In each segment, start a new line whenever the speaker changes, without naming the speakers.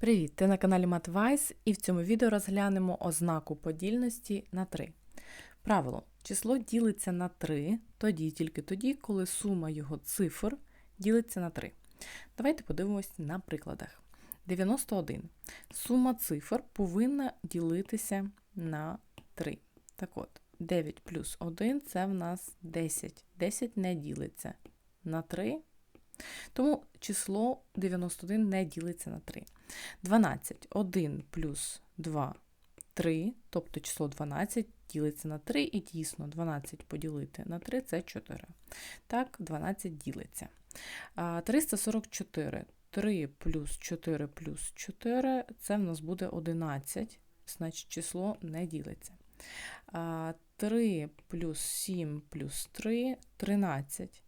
Привіт! Ти на каналі MathWise і в цьому відео розглянемо ознаку подільності на 3. Правило. Число ділиться на 3 тоді, тільки тоді, коли сума його цифр ділиться на 3. Давайте подивимось на прикладах. 91. Сума цифр повинна ділитися на 3. Так от, 9 плюс 1 це в нас 10. 10 не ділиться на 3. Тому число 91 не ділиться на 3. 12. 1 плюс 2 3, тобто число 12 ділиться на 3, і дійсно 12 поділити на 3 це 4. Так, 12 ділиться. 344. 3 плюс 4 плюс 4 це в нас буде 11, значить число не ділиться. 3 плюс 7 плюс 3 13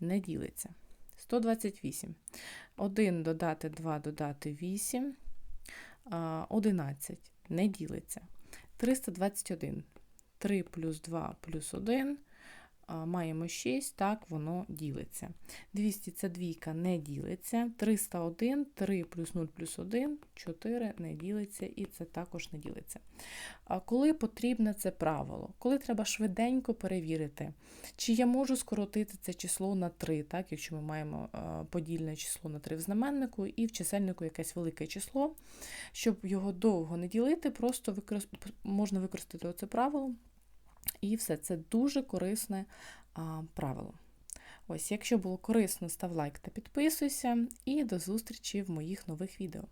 не ділиться. 128. 1 додати 2 додати 8, 11 не ділиться. 321. 3 плюс 2 плюс 1 маємо 6, так воно ділиться. 200 це двійка не ділиться. 301, 3 плюс 0 плюс 1, 4 не ділиться, і це також не ділиться. А коли потрібне це правило? Коли треба швиденько перевірити, чи я можу скоротити це число на 3, так, якщо ми маємо подільне число на 3 в знаменнику, і в чисельнику якесь велике число, щоб його довго не ділити, просто використ... можна використати оце правило. І все це дуже корисне а, правило. Ось, якщо було корисно, став лайк та підписуйся, і до зустрічі в моїх нових відео.